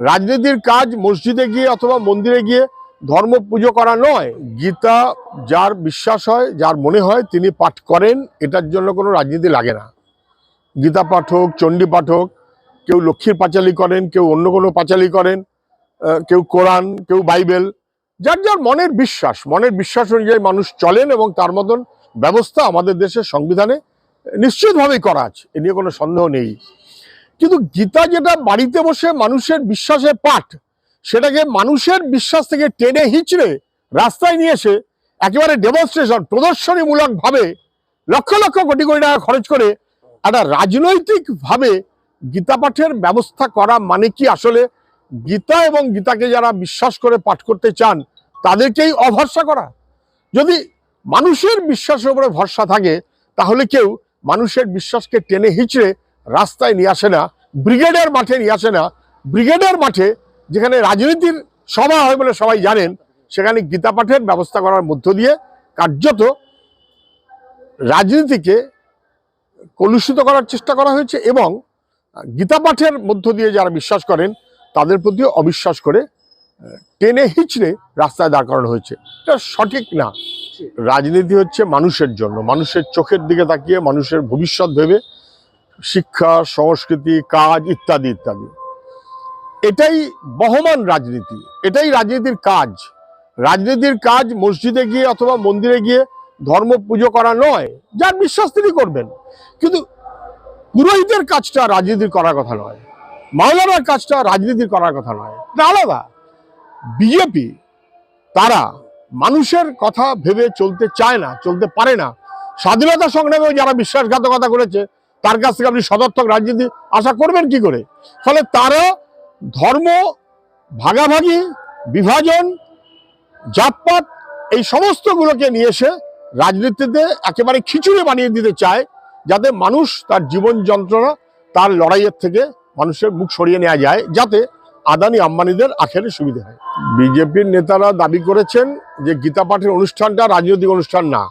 রাজনীতির কাজ, মসজিদে গিয়ে অথবা মন্দিরে গিয়ে ধর্ম পুজো করা নয়। গীতা যার বিশ্বাস হয়, যার মনে হয়, তিনি পাঠ করেন, এটার জন্য কোনো রাজনীতি লাগে না। গীতা পাঠক চণ্ডী পাঠক কেউ লক্ষ্মীর পাঁচালি করেন, কেউ অন্য কোনো পাঁচালি করেন কেউ কোরআন, কেউ বাইবেল, যার যার মনের বিশ্বাস। মনের বিশ্বাস অনুযায়ী মানুষ চলেন এবং তার মতন ব্যবস্থা আমাদের দেশের সংবিধানে নিশ্চিতভাবেই করা আছে। এ নিয়ে কোনো সন্দেহ নেই। কিন্তু গীতা যেটা বাড়িতে বসে মানুষের বিশ্বাসে পাঠ, সেটাকে মানুষের বিশ্বাস থেকে টেনে হিচড়ে রাস্তায় নিয়ে এসে একেবারে ডেমনস্ট্রেশন প্রদর্শনীমূলক ভাবে লক্ষ লক্ষ কোটি কোটি টাকা খরচ করে একটা রাজনৈতিক ভাবে গীতা পাঠের ব্যবস্থা করা মানে কি? আসলে গীতা এবং গীতাকে যারা বিশ্বাস করে পাঠ করতে চান, তাদেরকেই অভরসা করা। যদি মানুষের বিশ্বাসের উপরে ভরসা থাকে, তাহলে কেউ মানুষের বিশ্বাসকে টেনে হিচড়ে রাস্তায় নিয়ে আসে না, ব্রিগেডের মাঠে নিয়ে আসে না। ব্রিগেডের মাঠে যেখানে রাজনীতির সভা হয় বলে সবাই জানেন, সেখানে গীতা পাঠের ব্যবস্থা করার মধ্য দিয়ে কার্যত রাজনীতিকে কলুষিত করার চেষ্টা করা হয়েছে এবং গীতা পাঠের মধ্য দিয়ে যারা বিশ্বাস করেন, তাদের প্রতিও অবিশ্বাস করে টেনে হিচড়ে রাস্তায় দাঁড় করানো হয়েছে। এটা সঠিক না। রাজনীতি হচ্ছে মানুষের জন্য, মানুষের চোখের দিকে তাকিয়ে মানুষের ভবিষ্যৎ ভেবে শিক্ষা, সংস্কৃতি, কাজ ইত্যাদি ইত্যাদি। এটাই বহমান রাজনীতি। এটাই রাজনীতির কাজ। রাজনীতির কাজ মসজিদে গিয়ে অথবা মন্দিরে গিয়ে ধর্ম পুজো করা নয়, যার বিশ্বাস তিনি করবেন। কিন্তু পুরোহিতের কাজটা রাজনীতির করার কথা নয়, মাওলানার কাজটা রাজনীতির করার কথা নয়। আলাদা। বিজেপি, তারা মানুষের কথা ভেবে চলতে চায় না, চলতে পারে না। স্বাধীনতা সংগ্রামেও যারা বিশ্বাসঘাতকতা করেছে তার কাছ থেকে আপনি সদর্থক রাজনীতি আশা করবেন কি করে? ফলে তারা ধর্ম ভাগাভাগি, বিভাজন, জাতপাত, এই সমস্তগুলোকে নিয়ে এসে রাজনীতিতে একেবারে খিচুড়ি বানিয়ে দিতে চায়, যাতে মানুষ তার জীবন যন্ত্রণা তার লড়াইয়ের থেকে মানুষের মুখ সরিয়ে নেওয়া যায়, যাতে আদানি আম্বানিদের আখেরে সুবিধা হয়। বিজেপির নেতারা দাবি করেছেন যে গীতা পাঠের অনুষ্ঠানটা রাজনৈতিক অনুষ্ঠান না।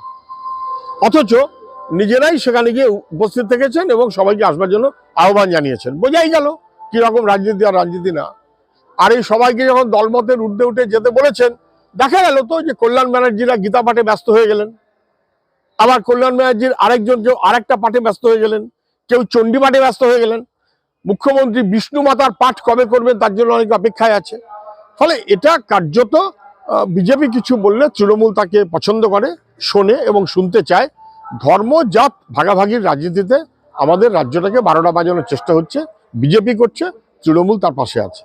অথচ নিজেরাই সেখানে গিয়ে উপস্থিত থেকেছেন এবং সবাইকে আসবার জন্য আহ্বান জানিয়েছেন। বোঝাই গেল কি রকম রাজনীতি আর রাজনীতি না। আর এই সবাইকে যখন দলমতের ঊর্ধ্বে উঠে যেতে বলেছেন, দেখা গেল তো যে কল্যাণ ব্যানার্জিরা গীতা পাঠে ব্যস্ত হয়ে গেলেন। আবার কল্যাণ ব্যানার্জির আরেকজন কেউ আরেকটা পাঠে ব্যস্ত হয়ে গেলেন। কেউ চণ্ডী পাঠে ব্যস্ত হয়ে গেলেন। মুখ্যমন্ত্রী বিষ্ণু মাতার পাঠ কবে করবেন তার জন্য অনেক অপেক্ষায় আছে। ফলে এটা কার্যত বিজেপি কিছু বললে তৃণমূল তাকে পছন্দ করে, শোনে এবং শুনতে চায়। ধর্ম, জাত ভাগাভাগির রাজনীতিতে আমাদের রাজ্যটাকে বারোটা বাজানোর চেষ্টা হচ্ছে। বিজেপি করছে, তৃণমূল তার পাশে আছে।